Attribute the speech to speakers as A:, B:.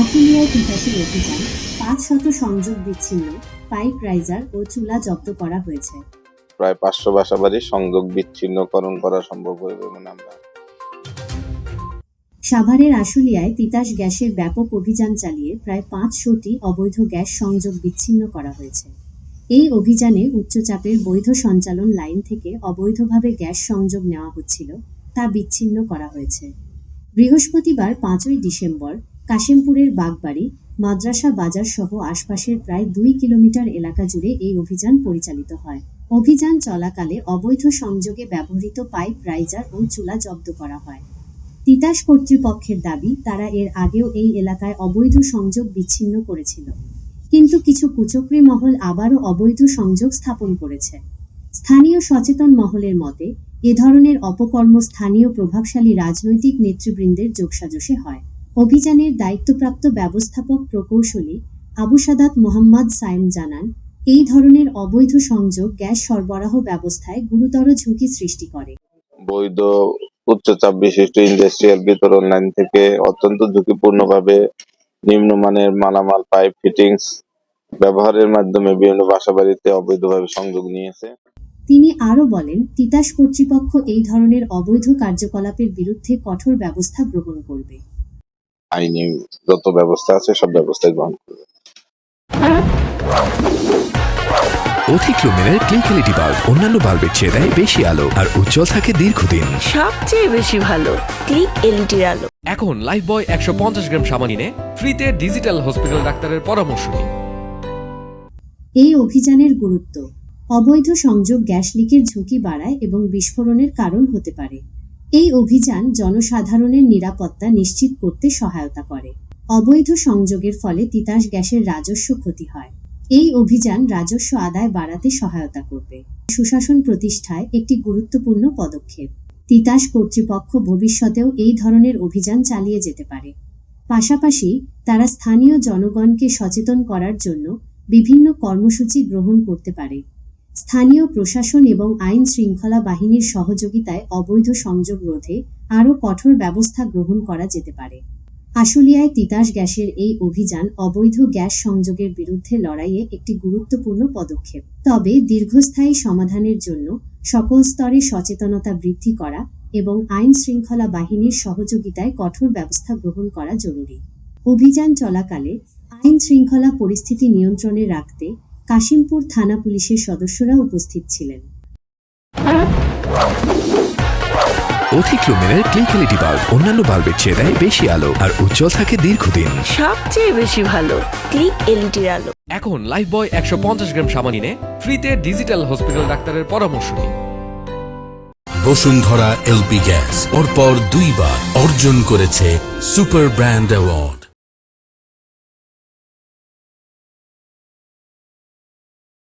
A: আশুলিয়ায় তিতাসের অভিযান পাঁচ শত সংযোগ বিচ্ছিন্ন পাইপ রাইজার ও চুলা জব্দ করা হয়েছে।
B: প্রায় পাঁচশো বাসাবাড়ির সংযোগ বিচ্ছিন্নকরণ করা সম্ভব হবে বলে আমরা
A: সাভারের আশুলিয়ায় তিতাস গ্যাসের ব্যাপক অভিযান চালিয়ে প্রায় পাঁচশোটি অবৈধ গ্যাস সংযোগ বিচ্ছিন্ন করা হয়েছে। এই অভিযানে উচ্চচাপের বৈধ সঞ্চালন লাইন থেকে অবৈধভাবে গ্যাস সংযোগ নেওয়া হচ্ছিল তা বিচ্ছিন্ন করা হয়েছে। বৃহস্পতিবার পাঁচই ডিসেম্বর কাশিমপুরের বাগবাড়ি, মাদ্রাসা বাজার সহ আশপাশের প্রায় দুই কিলোমিটার এলাকা জুড়ে এই অভিযান পরিচালিত হয়। অভিযান চলাকালে অবৈধ সংযোগে ব্যবহৃত পাইপ রাইজার ও চুলা জব্দ করা হয়। তিতাস কর্তৃপক্ষের দাবি, তারা এর আগেও এই এলাকায় অবৈধ সংযোগ বিচ্ছিন্ন করেছিল। কিন্তু কিছু কুচক্রী মহল আবারও অবৈধ সংযোগ স্থাপন করেছে। স্থানীয় সচেতন মহলের মতে, এ ধরনের অপকর্ম স্থানীয় প্রভাবশালী রাজনৈতিক নেতৃবৃন্দের যোগসাজশে হয়। অভিযানের দায়িত্বপ্রাপ্ত ব্যবস্থাপক প্রকৌশলী আবু সাদাত মোহাম্মদ সাইম জানান এই ধরনের অবৈধ সংযোগ গ্যাস সরবরাহ ব্যবস্থায় গুরুতর ঝুঁকি সৃষ্টি করে।
B: বৈধ উচ্চচাপ বিশিষ্ট ইন্ডাস্ট্রিয়াল বিতরণ লাইন থেকে অত্যন্ত ঝুঁকিপূর্ণভাবে নিম্নমানের মালামাল পাইপ ফিটিংস ব্যবহারের মাধ্যমে বিভিন্ন বাসাবাড়িতে অবৈধভাবে সংযোগ নিয়েছে।
A: তিনি আরও বলেন তিতাস কর্তৃপক্ষ এই ধরনের অবৈধ কার্যকলাপের বিরুদ্ধে কঠোর ব্যবস্থা গ্রহণ করবে।
B: আইনি যত ব্যবস্থা আছে সব ব্যবস্থা গ্রহণ করবে।
C: অধিক লুমিনের ক্লিক এলইডি বাল্ব অন্যান্য বাল্বের চেয়ে দেয় বেশি আলো আর উজ্জ্বল থাকে দীর্ঘদিন।
D: সবচেয়ে বেশি ভালো ক্লিক এলইডির আলো।
E: এখন লাইফ বয় একশো পঞ্চাশ গ্রাম সাবান কিনে ফ্রিতে ডিজিটাল হসপিটাল ডাক্তারের পরামর্শ নিন।
A: এই অভিযানের গুরুত্ব। অবৈধ সংযোগ গ্যাস লিকের ঝুঁকি বাড়ায় এবং বিস্ফোরণের কারণ হতে পারে। এই অভিযান জনসাধারণের নিরাপত্তা নিশ্চিত করতে সহায়তা করে। অবৈধ সংযোগের ফলে তিতাস গ্যাসের রাজস্ব ক্ষতি হয়। এই অভিযান রাজস্ব আদায় বাড়াতে সহায়তা করবে। সুশাসন প্রতিষ্ঠায় একটি গুরুত্বপূর্ণ পদক্ষেপ। তিতাস কর্তৃপক্ষ ভবিষ্যতেও এই ধরনের অভিযান চালিয়ে যেতে পারে। পাশাপাশি, তারা স্থানীয় জনগণকে সচেতন করার জন্য বিভিন্ন কর্মসূচি গ্রহণ করতে পারে। স্থানীয় প্রশাসন এবং আইন শৃঙ্খলা বাহিনীর সহযোগিতায় অবৈধ সংযোগ রোধে আরও কঠোর ব্যবস্থা গ্রহণ করা যেতে পারে। আশুলিয়ায় তিতাস গ্যাসের এই অভিযান অবৈধ গ্যাস সংযোগের বিরুদ্ধে লড়াইয়ে একটি গুরুত্বপূর্ণ পদক্ষেপ। তবে দীর্ঘস্থায়ী সমাধানের জন্য সকল স্তরে সচেতনতা বৃদ্ধি করা এবং আইন শৃঙ্খলা বাহিনীর সহযোগিতায় কঠোর ব্যবস্থা গ্রহণ করা জরুরি। অভিযান চলাকালে আইন শৃঙ্খলা পরিস্থিতি নিয়ন্ত্রণে রাখতে কাশিমপুর থানা পুলিশের সদস্যরা উপস্থিত ছিলেন।
C: অধিক লুমিনের ক্লিক এলইডি বাল্ব অন্যান্য বাল্বের চেয়ে দেয় বেশি আলো আর উজ্জ্বল থাকে দীর্ঘদিন।
D: সবচেয়ে বেশি ভালো ক্লিক এলইডির আলো।
E: এখন লাইফ বয় একশো পঞ্চাশ গ্রাম সাবান কিনে ফ্রিতে ডিজিটাল হসপিটাল ডাক্তারের পরামর্শ নিন।
F: বসুন্ধরা এলপি গ্যাস পরপর দুইবার অর্জন করেছে সুপার ব্র্যান্ড অ্যাওয়ার্ড।